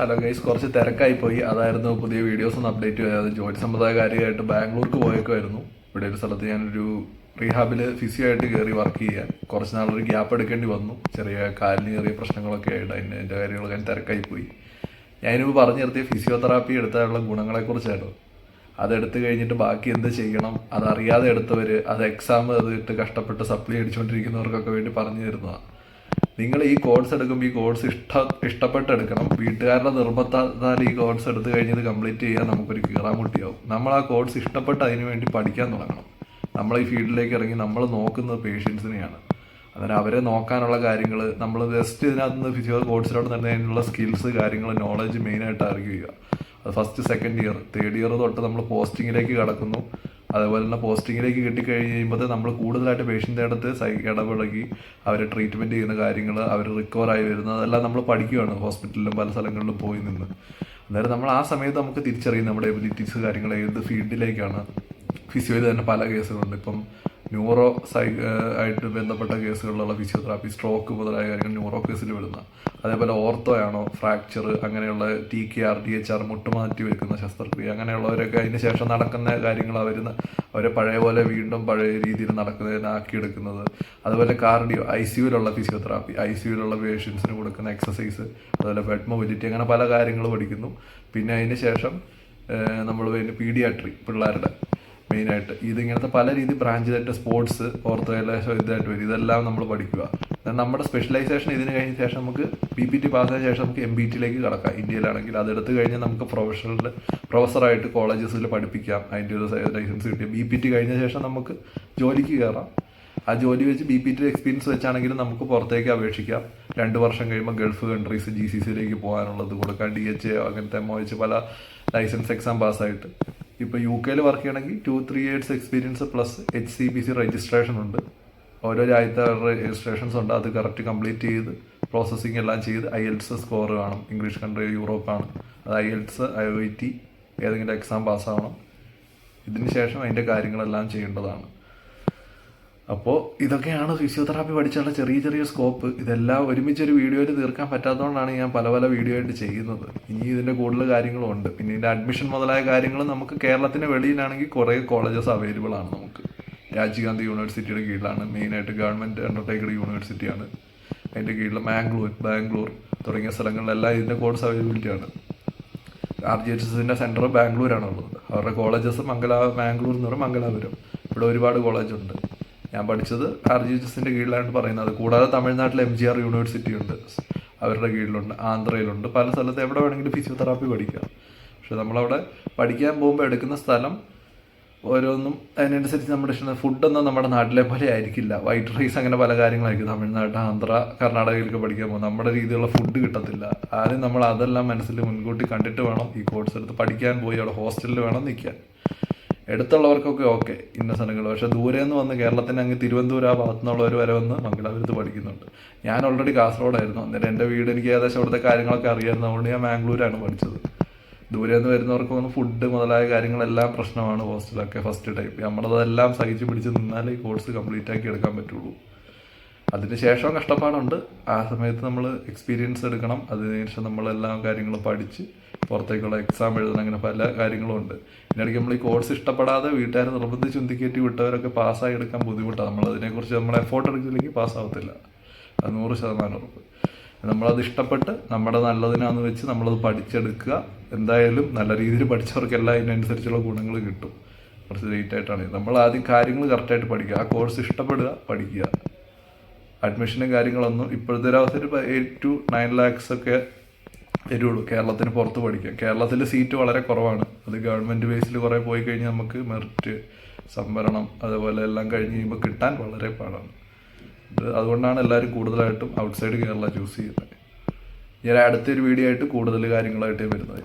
Hello guys കുറച്ച് തിരക്കായി പോയി അതായിരുന്നു പുതിയ വീഡിയോസ് ഒന്ന് അപ്ഡേറ്റ് ചെയ്യാതെ ജോലി സമ്പ്രദായ കാര്യമായിട്ട് ബാംഗ്ലൂർക്ക് പോയേക്കുമായിരുന്നു ഇവിടെ ഒരു സ്ഥലത്ത് ഞാനൊരു റീഹാബിൽ ഫിസിയോ ആയിട്ട് കയറി വർക്ക് ചെയ്യാൻ. കുറച്ച് നാളൊരു ഗ്യാപ്പ് എടുക്കേണ്ടി വന്നു. ചെറിയ കാലിന് ചെറിയ പ്രശ്നങ്ങളൊക്കെ ആയിട്ട് അതിന്റെ എന്റെ കാര്യങ്ങളൊക്കെ തിരക്കായി പോയി ഞാനിപ്പോൾ പറഞ്ഞു നിർത്തിയ ഫിസിയോതെറാപ്പി എടുത്താലുള്ള ഗുണങ്ങളെക്കുറിച്ചായിരുന്നു. അതെടുത്ത് കഴിഞ്ഞിട്ട് ബാക്കി എന്ത് ചെയ്യണം? അതറിയാതെ എടുത്തവർ അത് എക്സാം അത് ഇട്ട് കഷ്ടപ്പെട്ട് സപ്ലൈ അടിച്ചുകൊണ്ടിരിക്കുന്നവർക്കൊക്കെ വേണ്ടി പറഞ്ഞു തരുന്നതാണ് നിങ്ങൾ ഈ കോഴ്സ് എടുക്കുമ്പോൾ ഈ കോഴ്സ് ഇഷ്ട ഇഷ്ടപ്പെട്ട് എടുക്കണം വീട്ടുകാരുടെ നിർബന്ധത്താൽ ഈ കോഴ്സ് എടുത്തു കഴിഞ്ഞത് കംപ്ലീറ്റ് ചെയ്യാൻ നമുക്കൊരു കീറാമുട്ടിയാവും. നമ്മൾ ആ കോഴ്സ് ഇഷ്ടപ്പെട്ട് അതിനു വേണ്ടി പഠിക്കാൻ തുടങ്ങണം. നമ്മൾ ഈ ഫീൽഡിലേക്ക് ഇറങ്ങി നമ്മൾ നോക്കുന്നത് പേഷ്യൻസിനെയാണ് അന്നേരം അവരെ നോക്കാനുള്ള കാര്യങ്ങൾ നമ്മൾ ജസ്റ്റ് ഇതിനകത്ത് നിന്ന് ഫിസിയോ കോഴ്സിലോട്ട് അതിനുള്ള സ്കിൽസ് കാര്യങ്ങൾ നോളജ് മെയിനായിട്ട് അറിയുക. അത് first second year third year തൊട്ട് നമ്മൾ പോസ്റ്റിങ്ങിലേക്ക് കടക്കുന്നു. അതേപോലെ തന്നെ പോസ്റ്റിങ്ങിലേക്ക് കിട്ടിക്കഴിഞ്ഞ് കഴിയുമ്പോൾ നമ്മൾ കൂടുതലായിട്ട് പേഷ്യന്റെ അടുത്ത് സൈ ഇടപഴകി അവരെ ട്രീറ്റ്മെന്റ് ചെയ്യുന്ന കാര്യങ്ങൾ അവർ റിക്കവർ ആയി വരുന്നത് അതെല്ലാം നമ്മൾ പഠിക്കുകയാണ് ഹോസ്പിറ്റലിലും പല സ്ഥലങ്ങളിലും പോയി നിന്ന്. അന്നേരം നമ്മൾ ആ സമയത്ത് നമുക്ക് തിരിച്ചറിയും നമ്മുടെ എബിലിറ്റീസ് കാര്യങ്ങൾ ഏത് ഫീൽഡിലേക്കാണ് ഫിസിയോയിൽ തന്നെ പല കേസുകളുണ്ട് ഇപ്പം ന്യൂറോ സൈ ആയിട്ട് ബന്ധപ്പെട്ട കേസുകളിലുള്ള ഫിസിയോതെറാപ്പി സ്ട്രോക്ക് മുതലായ കാര്യങ്ങൾ ന്യൂറോ കേസിൽ വിടുന്ന. അതേപോലെ ഓർത്തോ ആണോ ഫ്രാക്ചർ അങ്ങനെയുള്ള T K R D H R മുട്ടുമാറ്റി വെക്കുന്ന ശസ്ത്രക്രിയ അങ്ങനെയുള്ളവരൊക്കെ അതിന് ശേഷം നടക്കുന്ന കാര്യങ്ങൾ അവർ അവരെ പഴയ പോലെ വീണ്ടും പഴയ രീതിയിൽ നടക്കുന്നതിനാക്കിയെടുക്കുന്നത്. അതുപോലെ കാർഡിയോ ഐ സിയുലുള്ള ഫിസിയോതെറാപ്പി ഐ സിയുലുള്ള പേഷ്യൻസിന് കൊടുക്കുന്ന എക്സസൈസ് അതുപോലെ ബെഡ് മൊബിലിറ്റി അങ്ങനെ പല കാര്യങ്ങൾ പഠിക്കുന്നു. പിന്നെ അതിന് ശേഷം നമ്മൾ പിന്നെ പീഡിയാട്രി പിള്ളേരുടെ മെയിനായിട്ട്. ഇതിങ്ങനത്തെ പല രീതി ബ്രാഞ്ച് ചെയ്തിട്ട് സ്പോർട്സ് ഓർത്തോയിലേഷൻ ഇതായിട്ട് വരും. ഇതെല്ലാം നമ്മൾ പഠിക്കുക. നമ്മുടെ സ്പെഷ്യലൈസേഷൻ ഇതിന് കഴിഞ്ഞ ശേഷം നമുക്ക് പി പി ടി പാസ്സായ ശേഷം നമുക്ക് എം ബി ടിയിലേക്ക് കടക്കാം. ഇന്ത്യയിലാണെങ്കിൽ അതെടുത്ത് കഴിഞ്ഞാൽ നമുക്ക് പ്രൊഫഷണൽ പ്രൊഫസറായിട്ട് കോളേജസിൽ പഠിപ്പിക്കാം. അതിന്റെ ഒരു ലൈസൻസ് കിട്ടിയ ബി പി ടി കഴിഞ്ഞ ശേഷം നമുക്ക് ജോലിക്ക് കയറാം. ആ ജോലി വെച്ച് ബി പി ടി എക്സ്പീരിയൻസ് വെച്ചാണെങ്കിലും നമുക്ക് പുറത്തേക്ക് അപേക്ഷിക്കാം. രണ്ട് വർഷം കഴിയുമ്പോൾ ഗൾഫ് കൺട്രീസ് ജി സി സിയിലേക്ക് പോകാനുള്ളത് കൊടുക്കാൻ ഡി എച്ച് അങ്ങനത്തെ എം ഒ പല ലൈസൻസ് എക്സാം പാസ്സായിട്ട് ഇപ്പോൾ യു കെയിൽ വർക്ക് ചെയ്യണമെങ്കിൽ two three years experience plus H C B C registration ഉണ്ട്. ഓരോ രാജ്യത്തെ രജിസ്ട്രേഷൻസ് ഉണ്ട്. അത് കറക്റ്റ് കംപ്ലീറ്റ് ചെയ്ത് പ്രോസസ്സിംഗ് എല്ലാം ചെയ്ത് ഐ എൽസ് സ്കോർ വേണം ഇംഗ്ലീഷ് കൺട്രി യൂറോപ്പാണ് അത് IELTS I O T ഏതെങ്കിലും എക്സാം പാസ്സാവണം ഇതിന് ശേഷം അതിന്റെ കാര്യങ്ങളെല്ലാം ചെയ്യേണ്ടതാണ്. അപ്പോൾ ഇതൊക്കെയാണ് ഫിസിയോതെറാപ്പി പഠിച്ചുള്ള ചെറിയ ചെറിയ സ്കോപ്പ്. ഇതെല്ലാം ഒരുമിച്ച് ഒരു വീഡിയോയിൽ തീർക്കാൻ പറ്റാത്തതുകൊണ്ടാണ് ഞാൻ പല പല വീഡിയോ ആയിട്ട് ചെയ്യുന്നത്. ഇനി ഇതിന്റെ കൂടുതൽ കാര്യങ്ങളും ഉണ്ട്. പിന്നെ ഇതിന്റെ അഡ്മിഷൻ മുതലായ കാര്യങ്ങൾ നമുക്ക് കേരളത്തിന് വെളിയിലാണെങ്കിൽ കുറേ കോളേജസ് അവൈലബിൾ ആണ് നമുക്ക്. രാജീവ് ഗാന്ധി യൂണിവേഴ്സിറ്റിയുടെ കീഴിലാണ്. മെയിനായിട്ട് ഗവൺമെന്റ് അണ്ടർടേക്കഡ് യൂണിവേഴ്സിറ്റിയാണ് അതിന്റെ കീഴിൽ മാംഗ്ലൂർ ബാംഗ്ലൂർ തുടങ്ങിയ സ്ഥലങ്ങളിലെല്ലാം ഇതിന്റെ കോഴ്സ് അവൈലബിലിറ്റി ആണ്. ആർ ജി എച്ച് എസിന്റെ സെന്റർ ബാംഗ്ലൂരാണുള്ളത് അവരുടെ കോളേജസ് മംഗലാ ബാംഗ്ലൂർ എന്ന് പറയുമ്പോൾ മംഗലാപുരം. ഇവിടെ ഒരുപാട് കോളേജുണ്ട് ഞാൻ പഠിച്ചത് ആർ ജി കീഴിലാണ് പറയുന്നത്. കൂടാതെ തമിഴ്നാട്ടിൽ എം ജി ആർ യൂണിവേഴ്സിറ്റി ഉണ്ട് അവരുടെ കീഴിലുണ്ട് ആന്ധ്രയിലുണ്ട്. പല സ്ഥലത്ത് എവിടെ വേണമെങ്കിലും ഫിസിയോതെറാപ്പി പഠിക്കാം. പക്ഷെ നമ്മളവിടെ പഠിക്കാൻ പോകുമ്പോൾ എടുക്കുന്ന സ്ഥലം ഓരോന്നും അതിനനുസരിച്ച് നമ്മുടെ ഇഷ്ടം ഫുഡൊന്നും നമ്മുടെ നാട്ടിലെ പോലെ ആയിരിക്കില്ല. വൈറ്റ് റൈസ് അങ്ങനെ പല കാര്യങ്ങളായിരിക്കും. തമിഴ്നാട് ആന്ധ്ര കർണാടകയിലൊക്കെ പഠിക്കാൻ പോകും നമ്മുടെ രീതിയിലുള്ള ഫുഡ് കിട്ടത്തില്ല. ആദ്യം നമ്മൾ അതെല്ലാം മനസ്സിൽ മുൻകൂട്ടി കണ്ടിട്ട് വേണം ഈ കോഴ്സ് എടുത്ത് പഠിക്കാൻ പോയി അവിടെ ഹോസ്റ്റലിൽ വേണം നിൽക്കാൻ അടുത്തുള്ളവർക്കൊക്കെ ഓക്കെ ഇന്ന സ്ഥലങ്ങൾ പക്ഷേ ദൂരെ നിന്ന് വന്ന് കേരളത്തിന് അങ്ങ് തിരുവനന്തപുരം ആ ഭാഗത്തു നിന്നുള്ളവർ വരെ വന്ന് മംഗലാപുരത്ത് പഠിക്കുന്നുണ്ട്. ഞാൻ ഓൾറെഡി കാസർഗോഡായിരുന്നു. അന്നേരം എന്റെ വീട് എനിക്ക് ഏകദേശം അവിടുത്തെ കാര്യങ്ങളൊക്കെ അറിയാമായിരുന്നു അതുകൊണ്ട് ഞാൻ ബാംഗ്ലൂരാണ് പഠിച്ചത്. ദൂരെ നിന്ന് വരുന്നവർക്ക് ഒന്ന് ഫുഡ് മുതലായ കാര്യങ്ങളെല്ലാം പ്രശ്നമാണ് ഹോസ്റ്റലൊക്കെ ഫസ്റ്റ് ടൈപ്പ് നമ്മളതെല്ലാം സഹിച്ച് പിടിച്ച് നിന്നാലേ കോഴ്സ് കംപ്ലീറ്റ് ആക്കി എടുക്കാൻ പറ്റുള്ളൂ. അതിന് ശേഷം കഷ്ടപ്പാടുണ്ട്. ആ സമയത്ത് നമ്മൾ എക്സ്പീരിയൻസ് എടുക്കണം. അതിനുശേഷം നമ്മളെല്ലാ കാര്യങ്ങളും പഠിച്ച് പുറത്തേക്കുള്ള എക്സാം എഴുതണം അങ്ങനെ പല കാര്യങ്ങളും ഉണ്ട്. ഇതിനിടയ്ക്ക് നമ്മൾ ഈ കോഴ്സ് ഇഷ്ടപ്പെടാതെ വീട്ടുകാരെ നിർബന്ധിച്ച് ചിന്തിക്കേറ്റി വിട്ടവരൊക്കെ പാസ്സായി എടുക്കാൻ ബുദ്ധിമുട്ടാണ്. നമ്മൾ അതിനെക്കുറിച്ച് നമ്മൾ എഫോർട്ട് എടുക്കില്ലെങ്കിൽ പാസ്സാവത്തില്ല അത് നൂറ് ശതമാനം ഉറപ്പ്. നമ്മളത് ഇഷ്ടപ്പെട്ട് നമ്മുടെ നല്ലതിനാന്ന് വെച്ച് നമ്മളത് പഠിച്ചെടുക്കുക. എന്തായാലും നല്ല രീതിയിൽ പഠിച്ചവർക്കെല്ലാം അതിനനുസരിച്ചുള്ള ഗുണങ്ങൾ കിട്ടും. കുറച്ച് ലേറ്റ് ആയിട്ടാണ് നമ്മൾ ആദ്യം കാര്യങ്ങൾ കറക്റ്റായിട്ട് പഠിക്കുക. ആ കോഴ്സ് ഇഷ്ടപ്പെടുക പഠിക്കുക. അഡ്മിഷനും കാര്യങ്ങളൊന്നും ഇപ്പോഴത്തെ ഒരു അവസരം എയ്റ്റ് ടു നയൻ ലാക്സ് ഒക്കെ തരുള്ളൂ. കേരളത്തിന് പുറത്ത് പഠിക്കാം കേരളത്തിൽ സീറ്റ് വളരെ കുറവാണ്. അത് ഗവൺമെന്റ് ബേസിൽ കുറേ പോയി കഴിഞ്ഞാൽ നമുക്ക് മെറിറ്റ് സംവരണം അതുപോലെ എല്ലാം കഴിഞ്ഞ് കഴിയുമ്പോൾ കിട്ടാൻ വളരെ പാടാണ്. അതുകൊണ്ടാണ് എല്ലാവരും കൂടുതലായിട്ടും ഔട്ട്സൈഡ് കേരള ചൂസ് ചെയ്യുന്നത് ഞാൻ അടുത്തൊരു വീഡിയോ ആയിട്ട് കൂടുതൽ കാര്യങ്ങളായിട്ട് വരുന്നത്